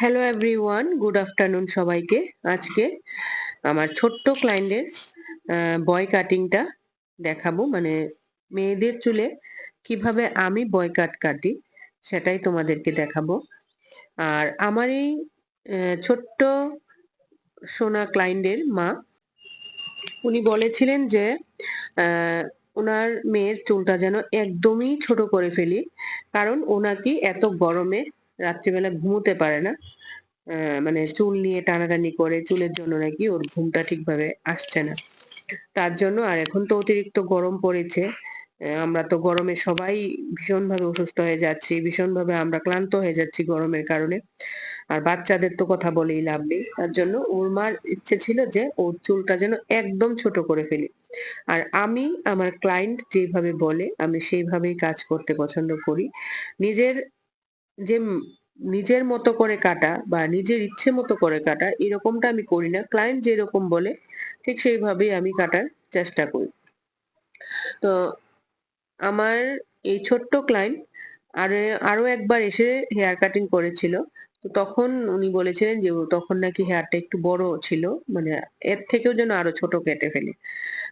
Hello everyone good afternoon সবাইকে। আজকে আমার ছোট্ট ক্লায়েন্টের বয় কাটিংটা দেখাবো। মানে মেয়েদের চুলে কীভাবে আমি বয় কাট কাটি সেটাই তোমাদেরকে দেখাবো। আর আমার এই ছোট্ট সোনা ক্লায়েন্টের মা, উনি বলেছিলেন যে ওনার মেয়ের চুলটা যেন একদমই ছোট করে ফেলি। কারণ ও নাকি এত গরমে রাত্রিবেলা ঘুমোতে পারে না। মানে চুল নিয়ে টানাটানি করে, চুলের জন্য নাকি ওর ঘুমটা ঠিকভাবে আসছে না। তার জন্য, আর এখন তো অতিরিক্ত গরম পড়েছে আমরা তো গরমে সবাই ভীষণভাবে অসুস্থ হয়ে যাচ্ছি, ভীষণভাবে আমরা ক্লান্ত হয়ে যাচ্ছি গরমের কারণে। আর বাচ্চাদের তো কথা বলেই লাভ নেই। তার জন্য ওর মার ইচ্ছে ছিল যে ওর চুলটা যেন একদম ছোট করে ফেলি। আর আমি, আমার ক্লায়েন্ট যেভাবে বলে, আমি সেইভাবেই কাজ করতে পছন্দ করি। নিজের যে নিজের মতো করে কাটা বা নিজের ইচ্ছে মতো করে কাটা, এরকমটা আমি করি না। ক্লায়েন্ট যেরকম বলে, ঠিক সেইভাবেই আমি কাটার চেষ্টা করি। তো আমার এই ছোট্ট ক্লায়েন্ট আর, আরও একবার এসে হেয়ার কাটিং করেছিল। তো তখন উনি বলেছিলেন যে তখন নাকি হেয়ারটা একটু বড় ছিল মানে এর থেকেও যেন আরও ছোট কেটে ফেলে।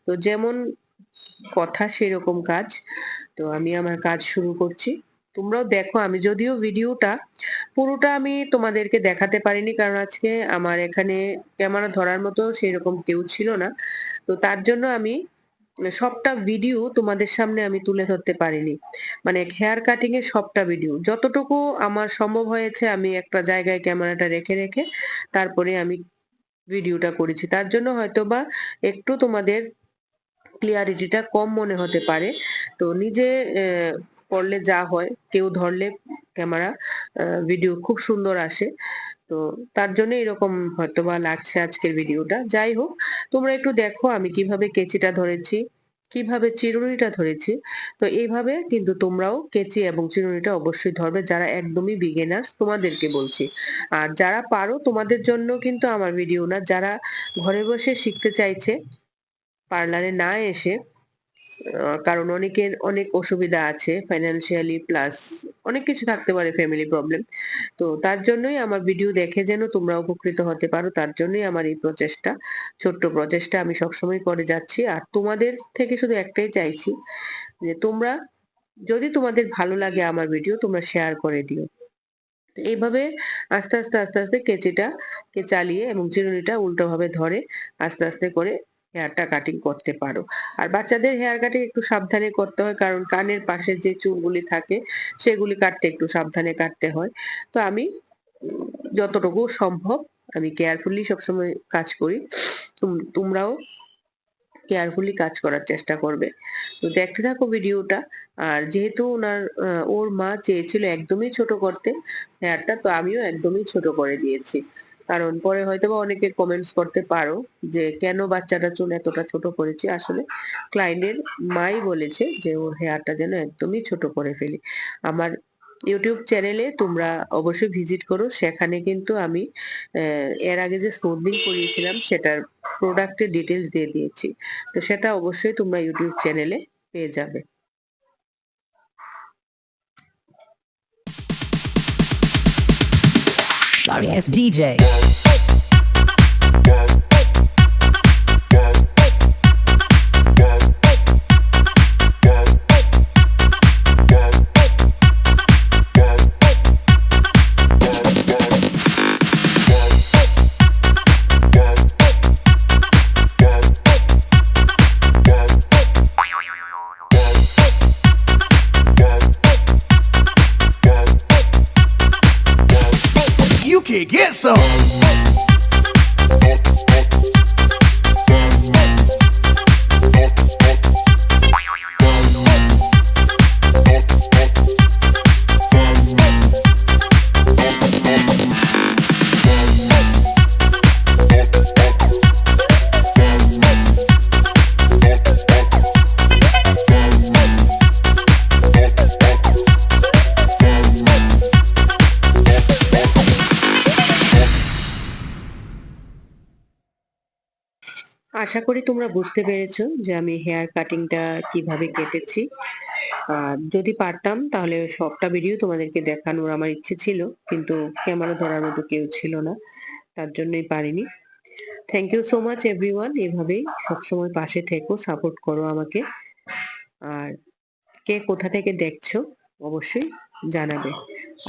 তো যেমন কথা সেরকম কাজ। তো আমি আমার কাজ শুরু করছি। তোমরাও দেখো, আমি যদিও ভিডিওটা পুরোটা আমি তোমাদেরকে দেখাতে পারিনি, কারণ আজকে আমার এখানে ক্যামেরা ধরার মতো সেরকম কেউ ছিল না। তো তার জন্য আমি সবটা ভিডিও তোমাদের সামনে আমি তুলে ধরতে পারিনি। মানে হেয়ার কাটিং এর সবটা ভিডিও যতটুকু আমার সম্ভব হয়েছে আমি একটা জায়গায় ক্যামেরাটা রেখে রেখে তারপরে আমি ভিডিওটা করেছি। তার জন্য হয়তো বা একটু তোমাদের ক্লিয়ারিটিটা কম মনে হতে পারে। তো নিজে করলে যা হয়, কেউ ধরলে ক্যামেরা ভিডিও খুব সুন্দর আসে। তো তার জন্য এরকম হয়তো বা লাগছে আজকের ভিডিওটা যাই হোক, তোমরা একটু দেখো আমি কীভাবে কেচিটা ধরেছি, কীভাবে চিরুনিটা ধরেছি। তো এইভাবে কিন্তু তোমরাও কেচি এবং চিরুনিটা অবশ্যই ধরবে। যারা একদমই বিগিনার্স তোমাদেরকে বলছি। আর যারা পারো, তোমাদের জন্য কিন্তু আমার ভিডিও না। যারা ঘরে বসে শিখতে চাইছে পার্লারে না এসে কারণ অনেকের অনেক অসুবিধা আছে ফাইন্যান্সিয়ালি প্লাস অনেক কিছু থাকতে পারে ফ্যামিলি প্রবলেম তো তার জন্যই আমার ভিডিও দেখে যেন তোমরা উপকৃত হতে পারো, তার জন্যই আমার এই প্রচেষ্টা, ছোট্ট প্রচেষ্টা আমি সবসময় করে যাচ্ছি। আর তোমাদের থেকে শুধু একটাই চাইছি যে তোমরা, যদি তোমাদের ভালো লাগে আমার ভিডিও তোমরা শেয়ার করে দিও। এইভাবে আস্তে আস্তে আস্তে আস্তে কেচিটা, কে চালিয়ে এবং চিরুনিটা উল্টো ভাবে ধরে আস্তে আস্তে করে হেয়ারটা কাটিং করতে পারো। আর বাচ্চাদের হেয়ার কাটিং একটু সাবধানে করতে হয়, কারণ কানের পাশে যে চুলগুলি থাকে, সেগুলি কাটতে একটু সাবধানে কাটতে হয়। তো আমি, যতটুকু সম্ভব, আমি কেয়ারফুলি সবসময় কাজ করি। তোম- তোমরাও কেয়ারফুলি কাজ করার চেষ্টা করবে। তো দেখতে থাকো ভিডিওটা। আর যেহেতু ওনার ওর মা চেয়েছিল একদমই ছোট করতে হেয়ারটা তো আমিও একদমই ছোট করে দিয়েছি। কারণ পরে হয়তো বা অনেকে কমেন্টস করতে পারো যে কেন বাচ্চাটা চুল এতটা ছোট করেছি? আসলে ক্লায়েন্টের মাই বলেছে যে ওর হেয়ারটা যেন একদমই ছোট করে ফেলি। আমার ইউটিউব চ্যানেলে তোমরা অবশ্যই ভিজিট করো। সেখানে কিন্তু আমি এর আগে যে স্মুথনিং করিয়েছিলাম সেটার প্রোডাক্টের ডিটেলস দিয়ে দিয়েছি। তো সেটা অবশ্যই তোমরা ইউটিউব চ্যানেলে পেয়ে যাবে। Sorry ass DJ. You can get some. আশা করি তোমরা বুঝতে পেরেছ যে আমি হেয়ার কাটিংটা কীভাবে কেটেছি। যদি পারতাম তাহলে সবটা ভিডিও তোমাদেরকে দেখানোর আমার ইচ্ছে ছিল, কিন্তু ক্যামেরা ধরার মতো কেউ ছিল না, তার জন্যই পারিনি। Thank you so much everyone এভাবেই সবসময় পাশে থেকো সাপোর্ট করো আমাকে। আর কে কোথা থেকে দেখছ, অবশ্যই জানাবে।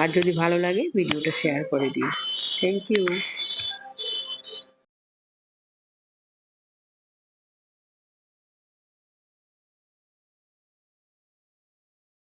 আর যদি ভালো লাগে ভিডিওটা শেয়ার করে দিও। Thank you